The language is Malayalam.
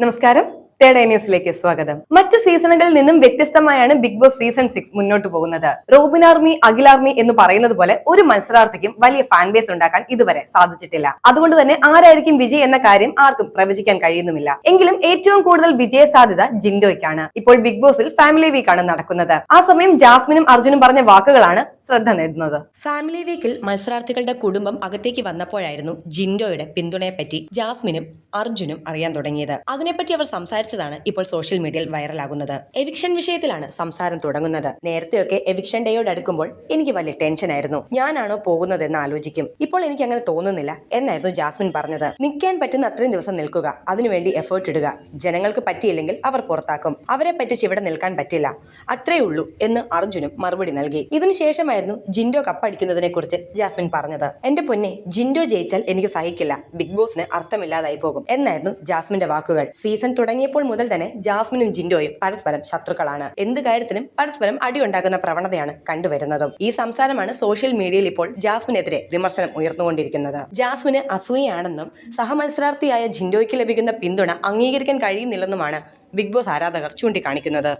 നമസ്കാരം. തേർഡ് ന്യൂസിലേക്ക് സ്വാഗതം. മറ്റ് സീസണുകളിൽ നിന്നും വ്യത്യസ്തമായാണ് ബിഗ് ബോസ് സീസൺ സിക്സ് മുന്നോട്ട് പോകുന്നത്. റോബിൻ ആർമി അഖിൽ ആർമി എന്ന് പറയുന്നത് പോലെ ഒരു മത്സരാർത്ഥിക്കും വലിയ ഫാൻ ബേസ് ഉണ്ടാക്കാൻ ഇതുവരെ സാധിച്ചിട്ടില്ല. അതുകൊണ്ട് തന്നെ ആരായിരിക്കും വിജയ് എന്ന കാര്യം ആർക്കും പ്രവചിക്കാൻ കഴിയുന്നുമില്ല. എങ്കിലും ഏറ്റവും കൂടുതൽ വിജയ സാധ്യത ജിൻഡോയ്ക്കാണ്. ഇപ്പോൾ ബിഗ് ബോസിൽ ഫാമിലി വീക്കാണ് നടക്കുന്നത്. ആ സമയം ജാസ്മിനും അർജുനും പറഞ്ഞ വാക്കുകളാണ് ശ്രദ്ധ നേടുന്നത്. ഫാമിലി വീക്കിൽ മത്സരാർത്ഥികളുടെ കുടുംബം അകത്തേക്ക് വന്നപ്പോഴായിരുന്നു ജിൻഡോയുടെ പിന്തുണയെ പറ്റി ജാസ്മിനും അർജുനും അറിയാൻ തുടങ്ങിയത്. അതിനെപ്പറ്റി അവർ സംസാരിച്ചതാണ് ഇപ്പോൾ സോഷ്യൽ മീഡിയയിൽ വൈറലാകുന്നത് എവിക്ഷൻ വിഷയത്തിലാണ് സംസാരം തുടങ്ങുന്നത്. നേരത്തെയൊക്കെ എവിക്ഷൻ ഡേയോട് അടുക്കുമ്പോൾ എനിക്ക് വലിയ ടെൻഷനായിരുന്നു ഞാനാണോ പോകുന്നതെന്ന് ആലോചിക്കും. ഇപ്പോൾ എനിക്ക് അങ്ങനെ തോന്നുന്നില്ല എന്നായിരുന്നു ജാസ്മിൻ പറഞ്ഞത്. നിൽക്കാൻ പറ്റുന്ന അത്രയും ദിവസം നിൽക്കുക. അതിനുവേണ്ടി എഫേർട്ട് ഇടുക. ജനങ്ങൾക്ക് പറ്റിയില്ലെങ്കിൽ അവർ പുറത്താക്കും. അവരെ പറ്റിച്ച് ഇവിടെ നിൽക്കാൻ പറ്റില്ല. അത്രേ ഉള്ളൂ എന്ന് അർജുനും മറുപടി നൽകി. ഇതിനുശേഷമായിരുന്നു ജിൻഡോ കപ്പടിക്കുന്നതിനെ കുറിച്ച് ജാസ്മിൻ പറഞ്ഞത്. എന്റെ പൊന്നെ ജിൻഡോ ജയിച്ചാൽ എനിക്ക് സഹിക്കില്ല. ബിഗ് ബോസിന് അർത്ഥമില്ലാതായി പോകും. എന്നായിരുന്നു ജാസ്മിന്റെ വാക്കുകൾ. സീസൺ തുടങ്ങിയപ്പോൾ മുതൽ തന്നെ ജാസ്മിനും ജിൻഡോയും പരസ്പരം ശത്രുക്കളാണ്. എന്ത് കാര്യത്തിനും പരസ്പരം അടിയുണ്ടാക്കുന്ന പ്രവണതയാണ് കണ്ടുവരുന്നതും. ഈ സംസാരമാണ് സോഷ്യൽ മീഡിയയിൽ ഇപ്പോൾ ജാസ്മിനെതിരെ വിമർശനം ഉയർന്നുകൊണ്ടിരിക്കുന്നത്. ജാസ്മിന് അസൂയയാണെന്നും സഹമത്സരാർത്ഥിയായ ജിൻഡോയ്ക്ക് ലഭിക്കുന്ന പിന്തുണ അംഗീകരിക്കാൻ കഴിയുന്നില്ലെന്നുമാണ് ബിഗ് ബോസ് ആരാധകർ ചൂണ്ടിക്കാണിക്കുന്നത്.